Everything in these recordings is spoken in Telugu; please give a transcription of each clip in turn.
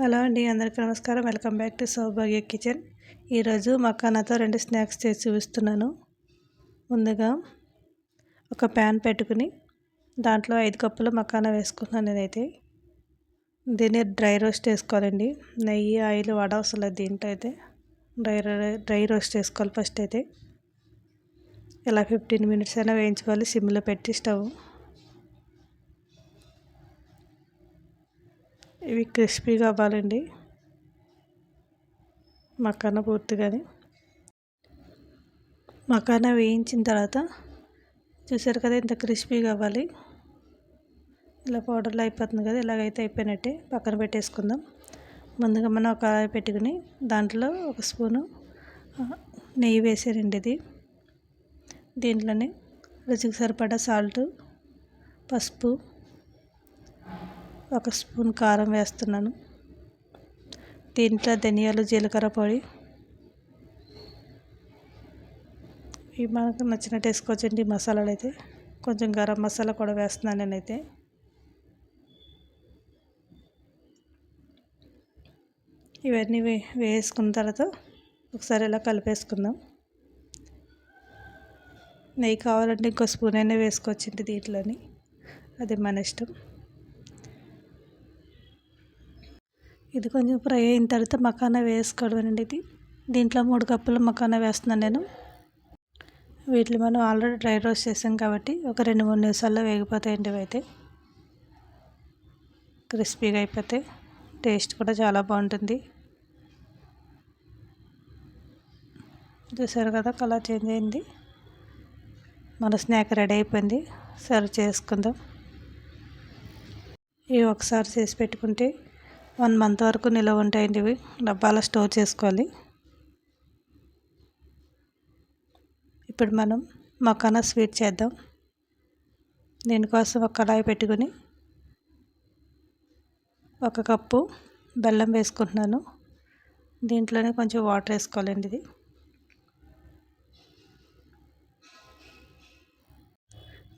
హలో అండి అందరికీ నమస్కారం. Welcome back to Saubhagya kitchen. ఈరోజు మకానాతో రెండు స్నాక్స్ చేసి చూపిస్తున్నాను. ముందుగా ఒక ప్యాన్ పెట్టుకుని దాంట్లో ఐదు కప్పులు మకానా వేసుకున్నాను నేనైతే. దీన్ని డ్రై రోస్ట్ వేసుకోవాలండి నెయ్యి ఆయిల్ వాడవసరం లేదు దీంట్లో అయితే. డ్రై డ్రై రోస్ట్ వేసుకోవాలి ఫస్ట్ అయితే. ఇలా ఫిఫ్టీన్ మినిట్స్ అయినా వేయించుకోవాలి. సిమ్లో పెట్టి స్టవ్ ఇవి క్రిస్పీగా అవ్వాలండి. మకాన పూర్తిగాని. మకాన వేయించిన తర్వాత చూసారు కదా ఇంత క్రిస్పీగా అవ్వాలి. ఇలా పౌడర్లో అయిపోతుంది కదా ఇలాగైతే అయిపోయినట్టే పక్కన పెట్టేసుకుందాం. ముందుగా మనం ఒక పెట్టుకుని దాంట్లో ఒక స్పూను నెయ్యి వేసారండి ఇది. దీంట్లోనే రుచికి సరిపడా సాల్ట్ పసుపు ఒక స్పూన్ కారం వేస్తున్నాను. దీంట్లో ధనియాలు జీలకర్ర పొడి. ఇవి మనకు నచ్చినట్టు వేసుకోవచ్చండి మసాలాలు అయితే. కొంచెం గరం మసాలా కూడా వేస్తున్నాను నేనైతే. ఇవన్నీ వే వేసుకున్న తర్వాత ఒకసారి ఇలా కలిపేసుకుందాం. నెయ్యి కావాలంటే ఇంకో స్పూన్ అయినా వేసుకోవచ్చండి దీంట్లోని. అది మన ఇష్టం. ఇది కొంచెం ఫ్రై అయిన తర్వాత మకానా వేసుకోవడం అండి ఇది. దీంట్లో మూడు కప్పులు మకానా వేస్తున్నాను నేను. వీటిని మనం ఆల్రెడీ డ్రై రోస్ట్ చేసాం కాబట్టి ఒక రెండు మూడు నిమిషాల్లో వేగిపోతాయండి అయితే. క్రిస్పీగా అయిపోతాయి టేస్ట్ కూడా చాలా బాగుంటుంది. చూసారు కదా కలర్ చేంజ్ అయింది. మన స్నాక్ రెడీ అయిపోయింది. సర్వ్ చేసుకుందాం. ఇవి ఒకసారి చేసి పెట్టుకుంటే వన్ మంత్ వరకు నిలవ ఉంటాయండి ఇవి. డబ్బాలో స్టోర్ చేసుకోవాలి. ఇప్పుడు మనం మకానా స్వీట్ చేద్దాం. దీనికోసం ఒక కళాయి పెట్టుకొని ఒక కప్పు బెల్లం వేసుకుంటున్నాను. దీంట్లోనే కొంచెం వాటర్ వేసుకోవాలండి ఇది.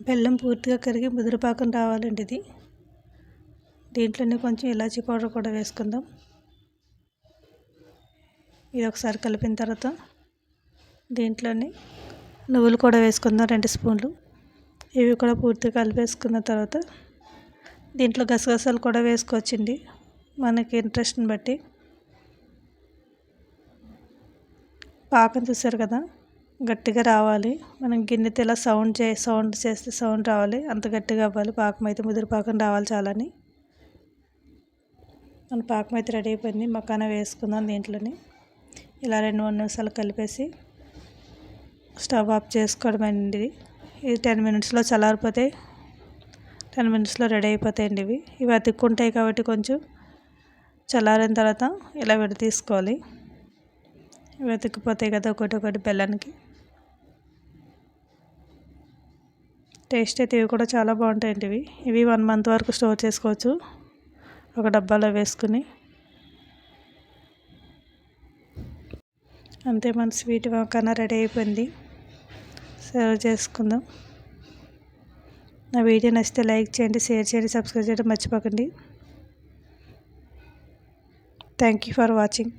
బెల్లం పూర్తిగా కరిగి ముదిరిపాకం రావాలండి ఇది. దీంట్లోనే కొంచెం ఇలాచీ పౌడర్ కూడా వేసుకుందాం. ఇది ఒకసారి కలిపిన తర్వాత దీంట్లోనే నువ్వులు కూడా వేసుకుందాం రెండు స్పూన్లు. ఇవి కూడా పూర్తిగా కలిపేసుకున్న తర్వాత దీంట్లో గసగసాలు కూడా వేసుకోవచ్చండి. మనకి ఇంట్రెస్ట్ని బట్టి. పాకం చూసారు కదా? గట్టిగా రావాలి. మనం గిన్నెతో ఇలా సౌండ్ చే సౌండ్ చేస్తే సౌండ్ రావాలి. అంత గట్టిగా అవ్వాలి. పాకం అయితే ముదిరి పాకం రావాలి చాలని. మన పాకం అయితే రెడీ అయిపోయింది. మకాన వేసుకుందాం దీంట్లోని. ఇలా రెండు మూడు నిమిషాలు కలిపేసి స్టవ్ ఆఫ్ చేసుకోవడమండి ఇది టెన్ మినిట్స్లో చల్లారిపోతే టెన్ మినిట్స్లో రెడీ అయిపోతాయండి ఇవి. ఇవి అతుక్కుంటాయి కాబట్టి కొంచెం చల్లారిన తర్వాత ఇలా విడతీసుకోవాలి ఇవి అతుక్కుపోతాయి కదా ఒకటి ఒకటి బెల్లానికి. టేస్ట్ అయితే ఇవి కూడా చాలా బాగుంటాయండి ఇవి. ఇవి వన్ మంత్ వరకు స్టోర్ చేసుకోవచ్చు. ఒక డబ్బాలో వేసుకుని అంతే మన స్వీట్ వంకాన రెడీ అయిపోయింది. సర్వ్ చేసుకుందాం. నా వీడియో నచ్చితే లైక్ చేయండి షేర్ చేయండి సబ్స్క్రైబ్ చేయడం మర్చిపోకండి. Thank you for watching.